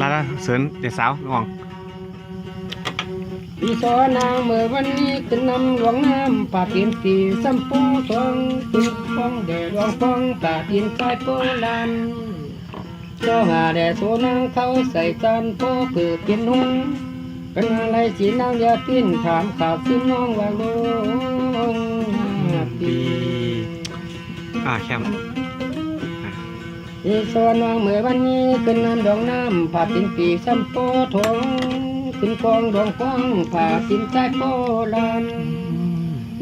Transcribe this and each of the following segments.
ลาลาเสริญเด็กสาวน้องพี่สอนางเมื่อวันนี้ขึ้นนำหลวงน้ำป่าเตีนตีสัมปูทองตึกฟองแด่หลวงฟองป่าเตียนใต้โปลานเจ้าหาแด่โซนางเขาใส่จานโปเกิดเป็นหง เป็นอะไรสีนางอยาปิ้นถามข่าวซึ่งน้องว่าลงปีอ่าแคมพี่สอนางเมื่อวันนี้ขึ้นนำดองน้ำป่าเตียนตีสัมปูทองขึ้นกองดวงฟองป่าเตียนใต้โปลาน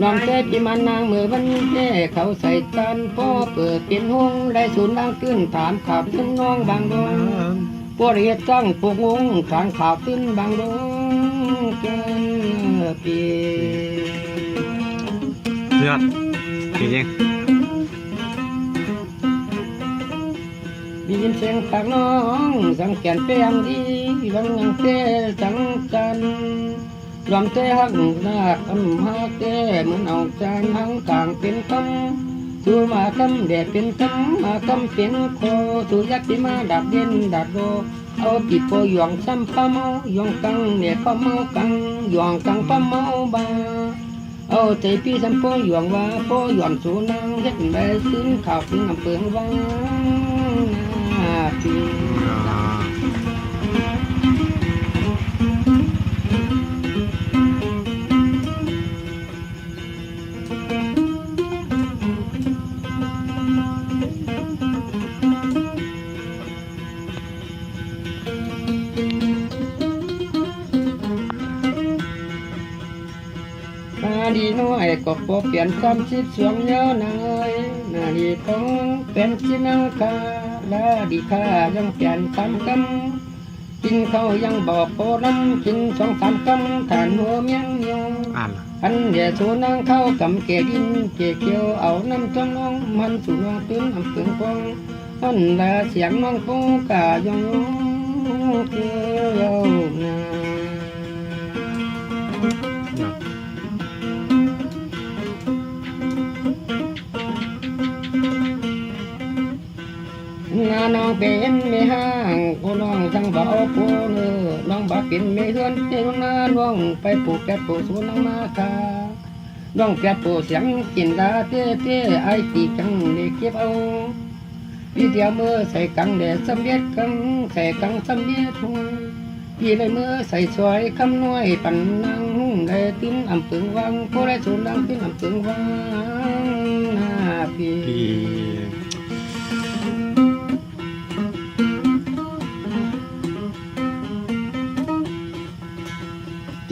ลองใจปีมันนางเมื่อวันแม่เขาใส่จานพ่อเปิดเป็นห้องได้ศูนย์นางตื้นถามข่าวขึ้นน้องบางดง ปวดเหตุจังปวกงงถามข่าวขึ้นบางดงเกินปีเลือดเก่งยังได้ยินเสียงปากน้อง สังเกตเปียงดีวังยังเตสังกันลำเตหักหน้าคำหักเตเหมือนเอาจานหังกลางเป็นคำ สู่มาคำแดดเป็นคำมาคำเป็นโคสู่ยักษ์ที่มาดับเด่นดับโดเอาติดโปหยองซ้ำปะเมาหยองกังเนี่ยปะเมากังหยองกังปะเมาบาเอาใจพี่ซ้ำโปหยองว่าโปหยองสู่นางเฮ็ดใบซึ้งข่าวถึงอำเภอวังนาปี นาดีน้อยก็พอเปลี่ยนคำชิดสวงเยอะนางเอ้ยนาดีต้องเป็นชินังคาลาดีค่ายังเปลี่ยนคำคำ กินเขาวยังบอกโปรำกินสองสามคำฐานหัวเมียงยงอ่านอันเดียสูนางเข้ากำเกดินเกเกียวเอาน้ำจังน้องมันสูนองตื้นอำเ pyng กองอันละเสียงน้องฟงกายองเกียวนา นาน้องเป็นไม่ห้างกูน้องทั้งเบาปูเนื้อน้องบาเป็นไม่เฮือนเจ้านาน้องไปปลูกแกะปลูกสูนางมาคาน้องแกะปูกเสียงกินดาเต้เต้ไอตีจังเด็กเก็บเอาพี่เดียวมือใส่กังแดดสำเร็จกังใส่กังสำเร็จหัวพี่เลยมือใส่สวยคำน้อยปั่นนังได้ติ้นอำเพึงวังผู้ได้สูนดังติ้นอำเพึงวังหน้าพี่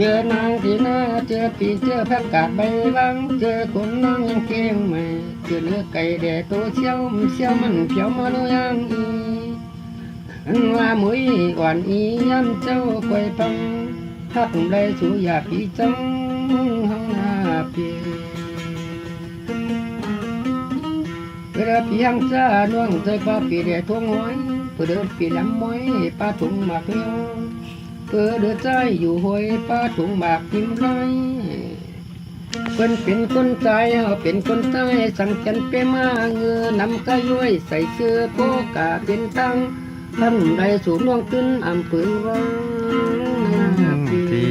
เจอนางที่หน้าเจอปีเจอแพกกาดใบวังเจอคนนางยังเก่งใหม่เจอเนื้อไก่แดดตัวเชี่ยวเชี่ยวมันเขียวมาโนยังอีอันว่ามุ้ยอ่อนอีย้ำเจ้าควยปังทักได้สู่อยากพี่จังห้องนาพี่เวลาพี่ยังจ้าน้องใจป้าพี่เดียทวงหอยเพื่อเดินพี่ลำม้อยป้าถุงหมากเลี้ย เพื่อเดือดใจอยู่หวยป้าถุงหมากทิมไรเพิ่นเป็นคนใจเอาเป็นคนใจสั่งกันไปมาเงือนำกะย้วยใส่เสื้อโปกาเป็นตังท่านใดสูงล่วงขึ้นอำเภอวังนาปี